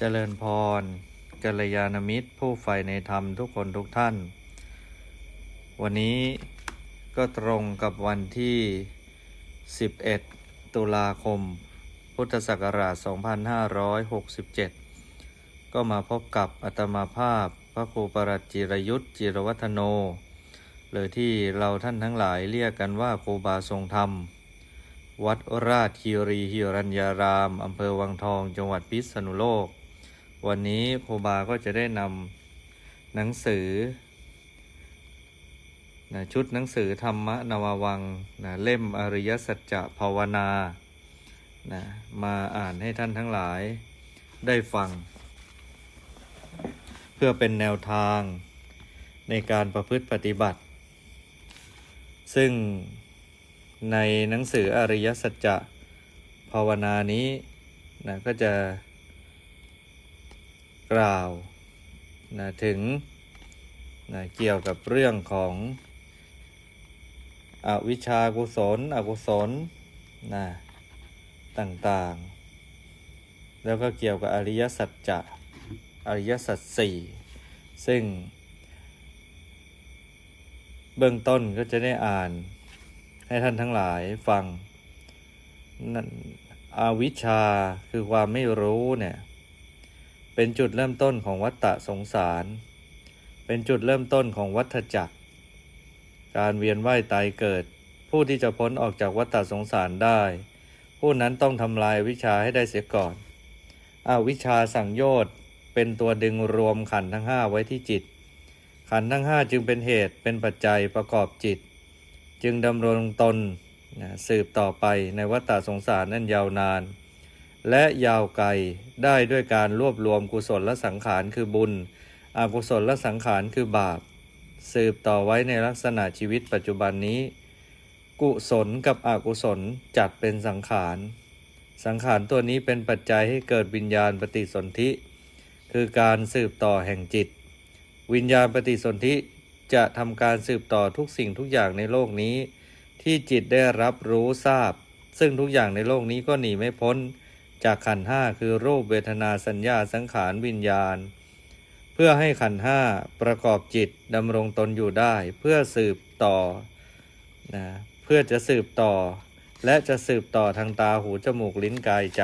เจริญพรกัลยาณมิตร ผู้ใฝ่ในธรรมทุกคนทุกท่าน วันนี้ก็ตรงกับวันที่ 11 ตุลาคม พุทธศักราช 2567 ก็มาพบกับอัตมาภาพพระครูประจิรยุทธจิรวัฒโน หรือที่เราท่านทั้งหลายเรียกกันว่าครูบาทรงธรรมวัดราชคีรีหิรัญญาราม อำเภอวังทอง จังหวัดพิษณุโลก วันนี้ครูบาก็จะได้นำหนังสือนะชุดหนังสือธรรมนววังนะเล่มอริยสัจจะภาวนานะมาอ่านให้ท่านทั้งหลายได้ฟัง เพื่อเป็นแนวทางในการประพฤติปฏิบัติ ซึ่งในหนังสืออริยสัจจะภาวนานี้นะก็จะ กล่าวนะถึงนะเกี่ยวกับเรื่องของอวิชชากุศล อกุศลนะต่างๆ แล้วก็เกี่ยวกับอริยสัจจะอริยสัจสี่ซึ่ง เบื้องต้นก็จะได้อ่านให้ท่านทั้งหลายฟังนั่นอวิชชาคือความไม่รู้เนี่ย เป็นจุดเริ่มต้นของวัฏฏะสงสาร เป็นจุดเริ่มต้นของวัฏจักร การเวียนว่ายตายเกิด ผู้ที่จะพ้นออกจากวัฏฏะสงสารได้ ผู้นั้นต้องทำลายวิชาให้ได้เสียก่อนอาวิชาสั่งโยชน์เป็นตัวดึงรวมขันธ์ทั้งห้าไว้ที่จิต ขันธ์ทั้งห้าจึงเป็นเหตุเป็นปัจจัยประกอบจิต จึงดำรงตนนะสืบต่อไปในวัฏฏะสงสารนั่นยาวนาน และยาวไกลได้ด้วยการรวบรวมกุศลและสังขารคือบุญ อกุศลและสังขารคือบาป สืบต่อไว้ในลักษณะชีวิตปัจจุบันนี้ กุศลกับอกุศลจัดเป็นสังขาร สังขารตัวนี้เป็นปัจจัยให้เกิดวิญญาณปฏิสนธิ คือการสืบต่อแห่งจิต วิญญาณปฏิสนธิจะทำการสืบต่อทุกสิ่งทุกอย่างในโลกนี้ ที่จิตได้รับรู้ทราบ ซึ่งทุกอย่างในโลกนี้ก็หนีไม่พ้น จากขันห้าคือรูปเวทนาสัญญาสังขารวิญญาณ เพื่อให้ขันห้าประกอบจิตดำรงตนอยู่ได้ เพื่อสืบต่อนะเพื่อจะสืบต่อ และจะสืบต่อทางตาหูจมูกลิ้นกายใจ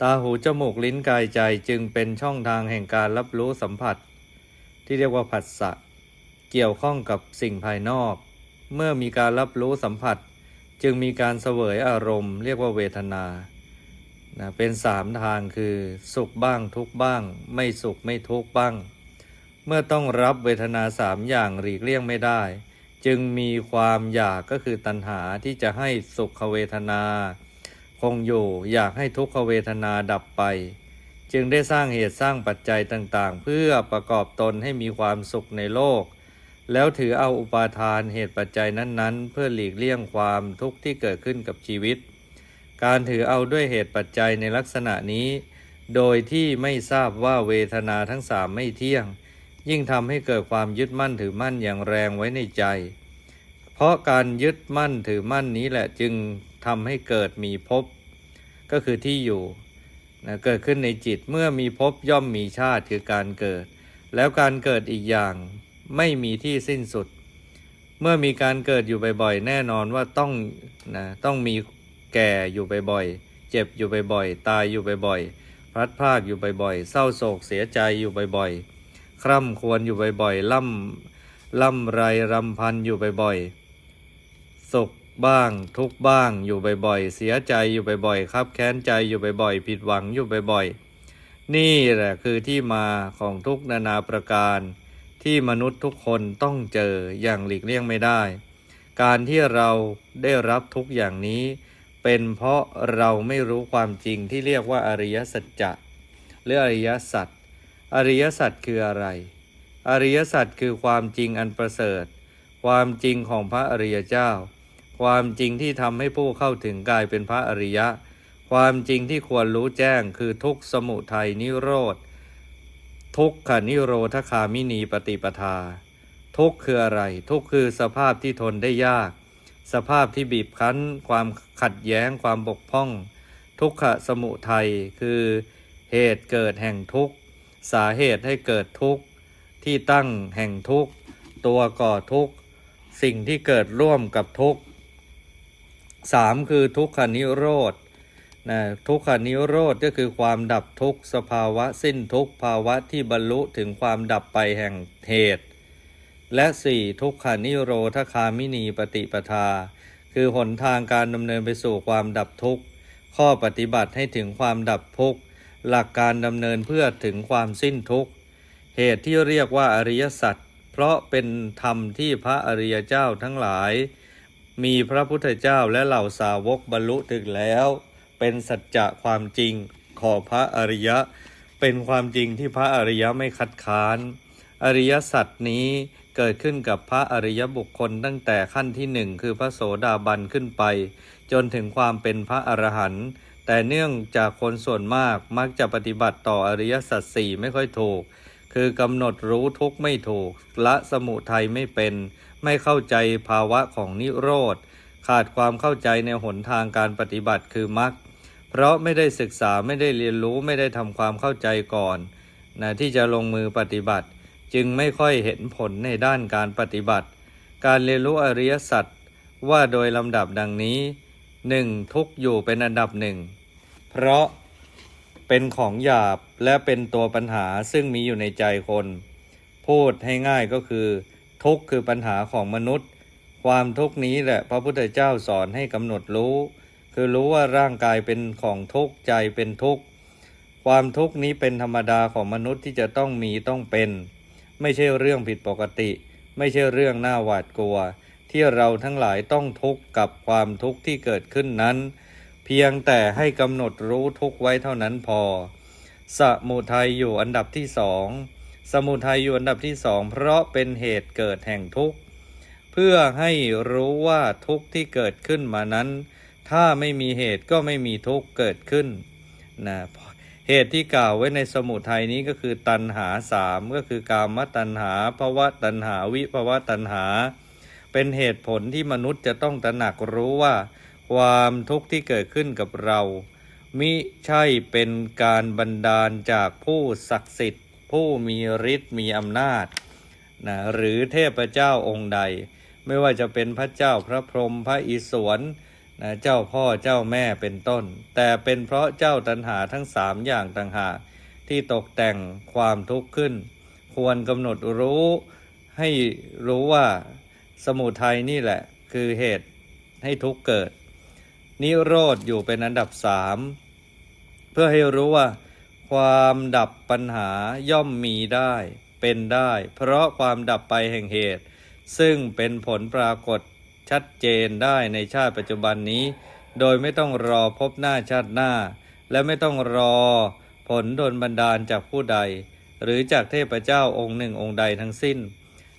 ตาหูจมูกลิ้นกายใจจึงเป็นช่องทางแห่งการรับรู้สัมผัส ที่เรียกว่าผัสสะเกี่ยวข้องกับสิ่งภายนอก เมื่อมีการรับรู้สัมผัส จึงมีการเสวยอารมณ์ เรียกว่าเวทนานะเป็นสามทางคือสุขบ้างทุกบ้าง ไม่สุขไม่ทุกบ้าง เมื่อต้องรับเวทนาสามอย่างหลีกเลี่ยงไม่ได้ จึงมีความอยากก็คือตัณหาที่จะให้สุขเวทนา คงอยู่อยากให้ทุกขเวทนาดับไป จึงได้สร้างเหตุสร้างปัจจัยต่างๆ เพื่อประกอบตนให้มีความสุขในโลก แล้วถือเอาอุปาทานเหตุปัจจัยนั้น ๆ เพื่อหลีกเลี่ยงความทุกข์ที่เกิดขึ้นกับชีวิต การถือเอาด้วยเหตุปัจจัยในลักษณะนี้ โดยที่ไม่ทราบว่าเวทนาทั้งสามไม่เที่ยง ยิ่งทำให้เกิดความยึดมั่นถือมั่นอย่างแรงไว้ในใจ เพราะการยึดมั่นถือมั่นนี้แหละจึงทำให้เกิดมีภพก็คือที่อยู่นะเกิดขึ้นในจิตเมื่อมีภพย่อมมีชาติคือการเกิด แล้วการเกิดอีกอย่าง ไม่มีที่สิ้นสุด เมื่อมีการเกิดอยู่บ่อยๆ แน่นอนว่าต้องนะต้องมีแก่อยู่บ่อยๆ เจ็บอยู่บ่อยๆ ตายอยู่บ่อยๆ พลัดพรากอยู่บ่อยๆ เศร้าโศกเสียใจอยู่บ่อยๆ คร่ำควรอยู่บ่อยๆ ล่ำล่ำไรรำพันอยู่บ่อยๆ สุขบ้างทุกบ้างอยู่บ่อยๆ เสียใจอยู่บ่อยๆ ครับแค้นใจอยู่บ่อยๆ ผิดหวังอยู่บ่อยๆ นี่แหละคือที่มาของทุกนานาประการ ที่มนุษย์ทุกคนต้องเจออย่างหลีกเลี่ยงไม่ได้ การที่เราได้รับทุกอย่างนี้ เป็นเพราะเราไม่รู้ความจริงที่เรียกว่าอริยสัจจะหรืออริยสัจอริยสัจคืออะไร อริยสัจคือความจริงอันประเสริฐ ความจริงของพระอริยเจ้า ความจริงที่ทำให้ผู้เข้าถึงกายเป็นพระอริยะ ความจริงที่ควรรู้แจ้งคือทุกสมุทัยนิโรธ ทุกขานิโรธคามินีปฏิปทา ทุกคืออะไร ทุกคือสภาพที่ทนได้ยาก สภาพที่บีบคั้น ความขัดแย้งความบกพร่อง ทุกขสมุทัยคือเหตุเกิดแห่งทุกข์ สาเหตุให้เกิดทุกข์ที่ตั้งแห่งทุกข์ ตัวก่อทุกข์ สิ่งที่เกิดร่วมกับทุกข์สามคือทุกขานิโรธ นะทุกขานิโรธก็คือความดับทุกสภาวะสิ้นทุกภาวะที่บรรลุถึงความดับไปแห่งเหตุ และสี่ทุกขานิโรธคามินีปฏิปทา คือหนทางการดำเนินไปสู่ความดับทุกข์ ข้อปฏิบัติให้ถึงความดับทุกข์ หลักการดำเนินเพื่อถึงความสิ้นทุกข์ เหตุที่เรียกว่าอริยสัจเพราะเป็นธรรมที่พระอริยเจ้าทั้งหลาย มีพระพุทธเจ้าและเหล่าสาวกบรรลุถึงแล้ว เป็นสัจจะความจริงของพระอริยะ เป็นความจริงที่พระอริยะไม่คัดค้าน อริยสัจนี้เกิดขึ้นกับพระอริยบุคคลตั้งแต่ขั้นที่หนึ่งคือพระโสดาบันขึ้นไป จนถึงความเป็นพระอรหันต์แต่เนื่องจากคนส่วนมากมักจะปฏิบัติต่ออริยสัจสี่ไม่ค่อยถูก คือกำหนดรู้ทุกข์ไม่ถูก ละสมุทัยไม่เป็น ไม่เข้าใจภาวะของนิโรธ ขาดความเข้าใจในหนทางการปฏิบัติคือมรรค เพราะไม่ได้ศึกษาไม่ได้เรียนรู้ไม่ได้ทำความเข้าใจก่อนนะที่จะลงมือปฏิบัติ จึงไม่ค่อยเห็นผลในด้านการปฏิบัติ การเรียนรู้อริยสัจว่าโดยลำดับดังนี้หนึ่งทุกอยู่เป็นอันดับหนึ่งเพราะเป็นของหยาบและเป็นตัวปัญหาซึ่งมีอยู่ในใจคน พูดให้ง่ายก็คือ ทุกคือปัญหาของมนุษย์ ความทุกนี้แหละพระพุทธเจ้าสอนให้กำหนดรู้ คือรู้ว่าร่างกายเป็นของทุกข์ใจเป็นทุกข์ความทุกข์นี้เป็นธรรมดาของมนุษย์ที่จะต้องมีต้องเป็น ไม่ใช่เรื่องผิดปกติ ไม่ใช่เรื่องน่าหวาดกลัว ที่เราทั้งหลายต้องทุกข์กับความทุกข์ที่เกิดขึ้นนั้น เพียงแต่ให้กำหนดรู้ทุกข์ไว้เท่านั้นพอ สมุทัยอยู่อันดับที่สองสมุทัยอยู่อันดับที่สองเพราะเป็นเหตุเกิดแห่งทุกข์เพื่อให้รู้ว่าทุกข์ที่เกิดขึ้นมานั้น ถ้าไม่มีเหตุก็ไม่มีทุกข์เกิดขึ้นนะเหตุที่กล่าวไว้ในสมุทัยนี้ก็คือตัณหาสามก็คือกามตัณหาภวะตัณหาวิภวะตัณหา เป็นเหตุผลที่มนุษย์จะต้องตระหนักรู้ว่า ความทุกข์ที่เกิดขึ้นกับเรา มิใช่เป็นการบันดาลจากผู้ศักดิ์สิทธิ์ ผู้มีฤทธิ์มีอำนาจนะหรือเทพเจ้าองค์ใด ไม่ว่าจะเป็นพระเจ้าพระพรหมพระอิศวร นะเจ้าพ่อเจ้าแม่เป็นต้น แต่เป็นเพราะเจ้าตัณหาทั้งสามอย่างต่างหากที่ตกแต่งความทุกข์ขึ้น ควรกำหนดรู้ให้รู้ว่าสมุทัยนี่แหละคือเหตุให้ทุกข์เกิด นิโรธอยู่เป็นอันดับสามเพื่อให้รู้ว่า ความดับปัญหาย่อมมีได้เป็นได้ เพราะความดับไปแห่งเหตุ ซึ่งเป็นผลปรากฏ ชัดเจนได้ในชาติปัจจุบันนี้ โดยไม่ต้องรอพบหน้าชาติหน้า และไม่ต้องรอผลโดนบันดาลจากผู้ใด หรือจากเทพเจ้าองค์หนึ่งองค์ใดทั้งสิ้น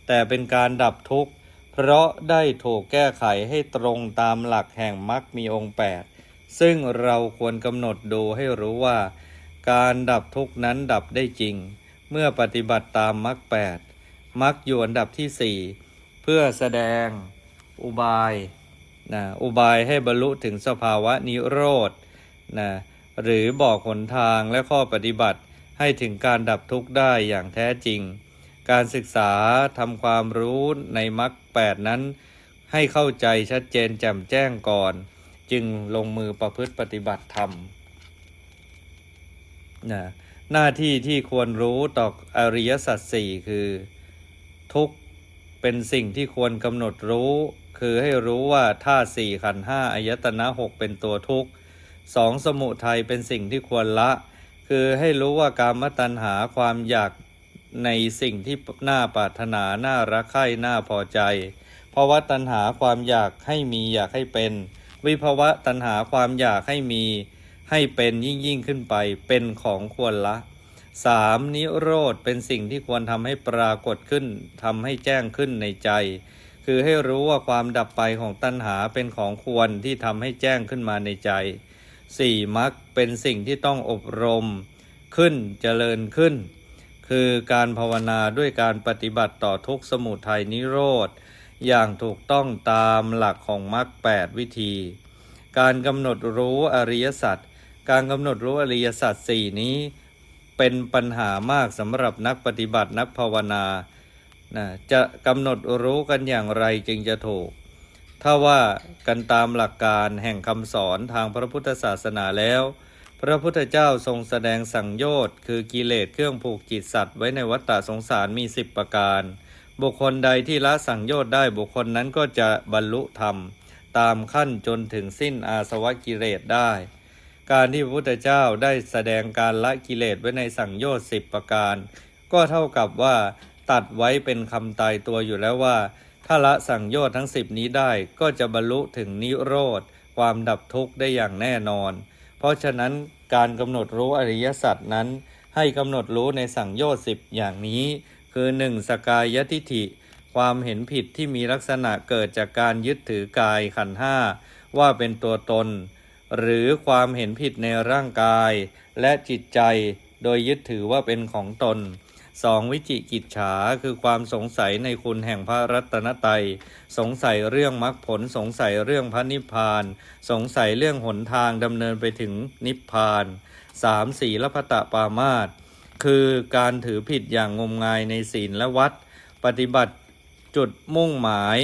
แต่เป็นการดับทุกข์ เพราะได้ถูกแก้ไขให้ตรงตามหลักแห่งมรรคมีองค์8ซึ่งเราควรกำหนดดูให้รู้ว่า การดับทุกข์นั้นดับได้จริง เมื่อปฏิบัติตามมรรคแปดมรรคอยู่อันดับที่สี่เพื่อแสดง อุบายนะอุบายให้บรรลุถึงสภาวะนิโรธนะหรือบอกหนทางและข้อปฏิบัติให้ถึงการดับทุกข์ได้อย่างแท้จริง การศึกษาทำความรู้ในมรรคแปดนั้น ให้เข้าใจชัดเจนแจ่มแจ้งก่อน จึงลงมือประพฤติปฏิบัติธรรมนะหน้าที่ที่ควรรู้ต่ออริยสัจสี่คือ ทุกข์เป็นสิ่งที่ควรกำหนดรู้ คือให้รู้ว่าธาตุสี่ขันห้าอายตนะหกเป็นตัวทุกข์สองสมุทัยเป็นสิ่งที่ควรละ คือให้รู้ว่ากามตัณหาความอยากในสิ่งที่น่าปรารถนาน่ารักใคร่น่าพอใจเพราะว่าตัณหาความอยากให้มีอยากให้เป็น วิภาวะตัณหาความอยากให้มี ให้เป็นยิ่งยิ่งขึ้นไปเป็นของควรละสามนิโรธเป็นสิ่งที่ควรทำให้ปรากฏขึ้นทำให้แจ้งขึ้นในใจ คือให้รู้ว่าความดับไปของตัณหาเป็นของควรที่ทำให้แจ้งขึ้นมาในใจสี่มรรคเป็นสิ่งที่ต้องอบรมขึ้นเจริญขึ้น คือการภาวนาด้วยการปฏิบัติต่อทุกสมุทัยนิโรธ อย่างถูกต้องตามหลักของมรรคแปดวิธี การกำหนดรู้อริยสัจการกำหนดรู้อริยสัจสี่นี้ เป็นปัญหามากสำหรับนักปฏิบัตินักภาวนา นะจะกำหนดรู้กันอย่างไรจึงจะถูก ถ้าว่ากันตามหลักการแห่งคำสอนทางพระพุทธศาสนาแล้ว พระพุทธเจ้าทรงแสดงสังโยชน์คือกิเลสเครื่องผูกจิตสัตว์ไว้ในวัฏฏะสงสารมีสิบประการ บุคคลใดที่ละสังโยชน์ได้บุคคลนั้นก็จะบรรลุธรรม ตามขั้นจนถึงสิ้นอาสวะกิเลสได้ การที่พระพุทธเจ้าได้แสดงการละกิเลสไว้ในสังโยชน์สิบประการ ก็เท่ากับว่า ตัดไว้เป็นคำตายตัวอยู่แล้วว่า ถ้าละสังโยชน์ทั้งสิบนี้ได้ก็จะบรรลุถึงนิโรธ ความดับทุกข์ได้อย่างแน่นอน เพราะฉะนั้นการกำหนดรู้อริยสัจนั้น ให้กำหนดรู้ในสังโยชน์สิบอย่างนี้ คือ 1. สกายทิฐิ ความเห็นผิดที่มีลักษณะเกิดจากการยึดถือกายขันห้าว่าเป็นตัวตน หรือความเห็นผิดในร่างกาย และจิตใจ โดยยึดถือว่าเป็นของตน 2. วิจิกิจฉาคือความสงสัยในคุณแห่งพระรัตนตรัย สงสัยเรื่องมรรคผล สงสัยเรื่องพระนิพพาน สงสัยเรื่องหนทางดำเนินไปถึงนิพพาน 3. ศีลพตะปามาตคือการถือผิดอย่างงมงายในศีลและวัด ปฏิบัติจุดมุ่งหมาย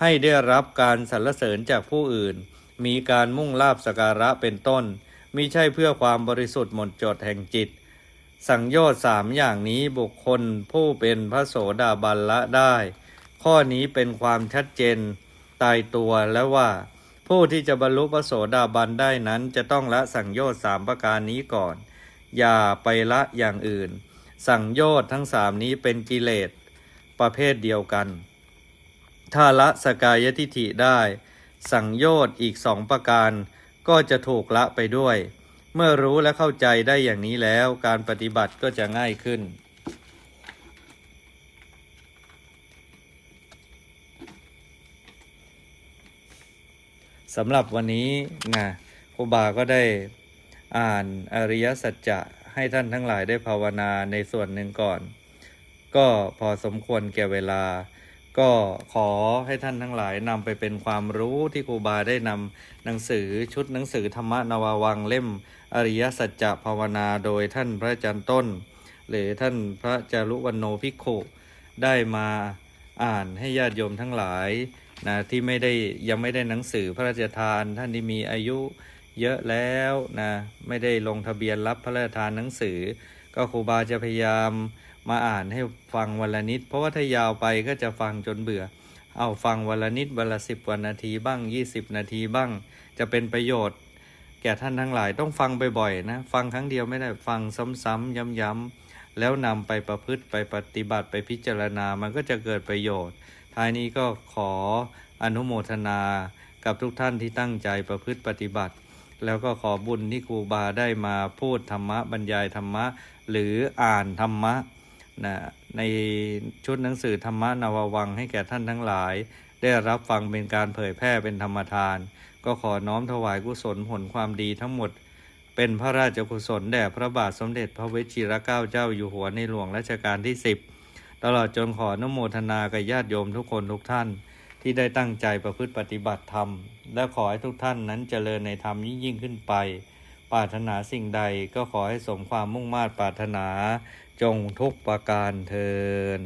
ให้ได้รับการสรรเสริญจากผู้อื่น มีการมุ่งลาบสการะเป็นต้นมิใช่เพื่อความบริสุทธิ์หมดจดแห่งจิต สังโยชน์สามอย่างนี้บุคคลผู้เป็นพระโสดาบันละได้ ข้อนี้เป็นความชัดเจนตายตัวและว่า ผู้ที่จะบรรลุพระโสดาบันได้นั้นจะต้องละสังโยชน์สามประการนี้ก่อน อย่าไปละอย่างอื่น สังโยชน์ทั้งสามนี้เป็นกิเลสประเภทเดียวกัน ถ้าละสกายทิฐิได้ สังโยชน์อีกสองประการก็จะถูกละไปด้วย เมื่อรู้และเข้าใจได้อย่างนี้แล้วการปฏิบัติก็จะง่ายขึ้น สำหรับวันนี้นะครูบาก็ได้อ่านอริยสัจจะให้ท่านทั้งหลายได้ภาวนาในส่วนหนึ่งก่อน ก็พอสมควรแก่เวลา ก็ขอให้ท่านทั้งหลายนำไปเป็นความรู้ที่ครูบาได้นำหนังสือชุดหนังสือธรรมนาววังเล่ม อริยสัจจะภาวนาโดยท่านพระอาจารย์ต้น หรือท่านพระจารุวันโนภิกขุได้มาอ่านให้ญาติโยมทั้งหลายนะที่ไม่ได้ยังไม่ได้หนังสือพระราชทาน ท่านที่มีอายุเยอะแล้วนะไม่ได้ลงทะเบียนรับพระราชทานหนังสือ ก็ครูบาจะพยายามมาอ่านให้ฟังวันละนิด เพราะว่าถ้ายาวไปก็จะฟังจนเบื่อ เอาฟังวันละนิดวันละสิบวันนาทีบ้าง 20 นาทีบ้าง จะเป็นประโยชน์ แก่ท่านทั้งหลายต้องฟังบ่อยๆนะ ฟังครั้งเดียวไม่ได้ฟังซ้ำๆย้ำๆแล้วนำไปประพฤติไปปฏิบัติไปพิจารณามันก็จะเกิดประโยชน์ ท้ายนี้ก็ขออนุโมทนากับทุกท่านที่ตั้งใจประพฤติปฏิบัติ แล้วก็ขอบุญที่ครูบาได้มาพูดธรรมะบรรยายธรรมะ หรืออ่านธรรมะนะในชุดหนังสือธรรมะนาววังให้แก่ท่านทั้งหลาย ได้รับฟังเป็นการเผยแพร่เป็นธรรมทาน ก็ขอน้อมถวายกุศลผลความดีทั้งหมด เป็นพระราชกุศลแด่พระบาทสมเด็จพระวชิรเกล้าเจ้าอยู่หัวในหลวงรัชกาลที่ 10 ตลอดจนขอนโมทนากับญาติโยมทุกคนทุกท่าน ที่ได้ตั้งใจประพฤติปฏิบัติธรรม และขอให้ทุกท่านนั้นเจริญในธรรมยิ่งยิ่งขึ้นไปปรารถนาสิ่งใดก็ขอให้สมความมุ่งมา่ปรารถนา จงทุกประการเทิน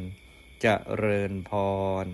เจริญพร